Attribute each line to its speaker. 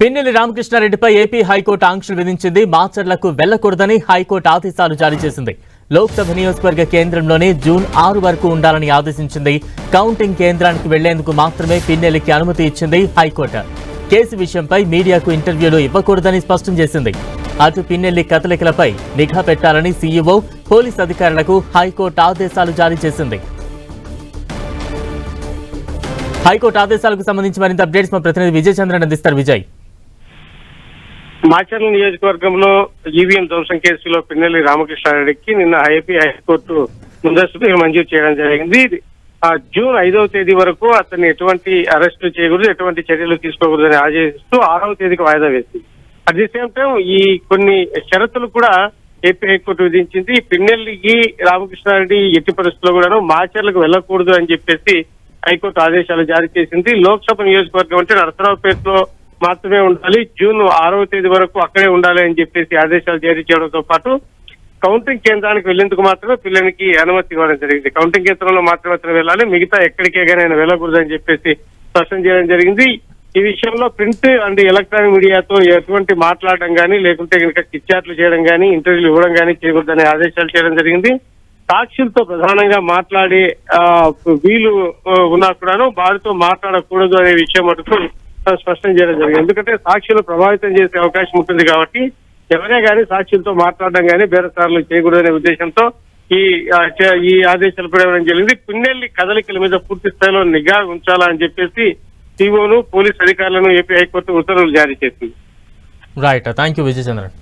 Speaker 1: Pinnelli రామకృష్ణారెడ్డిపై AP high court ఆంక్షలు విధించింది. మాచర్లకు వెళ్ళకూడదని హైకోర్టు ఆదేశాలు జారీ చేసింది. లోక్సభ నియోజకవర్గ కేంద్రంలోనే జూన్ ఆరు వరకు ఉండాలని ఆదేశించింది. కౌంటింగ్ కేంద్రానికి వెళ్ళేందుకు మాత్రమే పిన్నెల్లికి అనుమతి ఇచ్చింది హైకోర్టు. కేసు విషయంపై మీడియాకు ఇంటర్వ్యూలు ఇవ్వకూడదని స్పష్టం చేసింది. అటు పిన్నెల్లి కదలికలపై నిఘా పెట్టాలని సీఈఓ పోలీస్ అధికారులకు హైకోర్టు ఆదేశాలు జారీ చేసింది. హైకోర్టు ఆదేశాలకు సంబంధించి మరింత అప్డేట్స్ మా ప్రతినిధి విజయ్ చంద్రన్ అందిస్తారు. విజయ్.
Speaker 2: మాచర్ల నియోజకవర్గంలో ఈవీఎం ధ్వంసం కేసులో పిన్నెల్లి రామకృష్ణారెడ్డికి నిన్న ఐపీ హైకోర్టు ముందస్తు బెయిల్ మంజూరు చేయడం జరిగింది. ఆ జూన్ ఐదవ తేదీ వరకు అతన్ని ఎటువంటి అరెస్టు చేయకూడదు ఎటువంటి చర్యలు తీసుకోకూడదని ఆదేశిస్తూ ఆరవ తేదీకి వాయిదా వేసింది. అట్ ది సేమ్ టైం ఈ కొన్ని షరతులు కూడా ఏపీ హైకోర్టు విధించింది. పిన్నెల్లికి రామకృష్ణారెడ్డి ఎట్టి పరిస్థితుల్లో కూడాను మాచర్లకు వెళ్ళకూడదు అని చెప్పేసి హైకోర్టు ఆదేశాలు జారీ చేసింది. లోక్సభ నియోజకవర్గం అంటే నరసరావుపేటలో మాత్రమే ఉండాలి. జూన్ ఆరవ తేదీ వరకు అక్కడే ఉండాలి అని చెప్పేసి ఆదేశాలు జారీ చేయడంతో పాటు కౌంటింగ్ కేంద్రానికి వెళ్ళేందుకు మాత్రమే పిల్లలకి అనుమతి ఇవ్వడం జరిగింది. కౌంటింగ్ కేంద్రంలో మాత్రమే అతను వెళ్ళాలి. మిగతా ఎక్కడికే కానీ వెళ్ళకూడదని చెప్పేసి స్పష్టం చేయడం జరిగింది. ఈ విషయంలో ప్రింట్ అండ్ ఎలక్ట్రానిక్ మీడియాతో ఎటువంటి మాట్లాడడం కానీ లేకుంటే కనుక చిట్చాట్లు చేయడం కానీ ఇంటర్వ్యూలు ఇవ్వడం కానీ చేయకూడదని ఆదేశాలు చేయడం జరిగింది. సాక్షులతో ప్రధానంగా మాట్లాడే ఆ, వీలు ఉన్నా కూడాను వారితో మాట్లాడకూడదు అనే విషయం మటుకు స్పష్టం చేయడం జరిగింది. ఎందుకంటే సాక్షులు ప్రభావితం చేసే అవకాశం ఉంటుంది కాబట్టి ఎవరే కానీ సాక్షులతో మాట్లాడడం కానీ బేరసార్లు చేయకూడదనే ఉద్దేశంతో ఈ ఈ ఆదేశాలు కూడా ఇవ్వడం జరిగింది. పిన్నెల్లి కదలికల మీద పూర్తి స్థాయిలో నిఘా ఉంచాలా అని చెప్పేసి సిఓను పోలీస్ అధికారులను ఏపీ హైకోర్టు ఉత్తర్వులు జారీ చేసింది.
Speaker 1: Right thank you Vijayachandran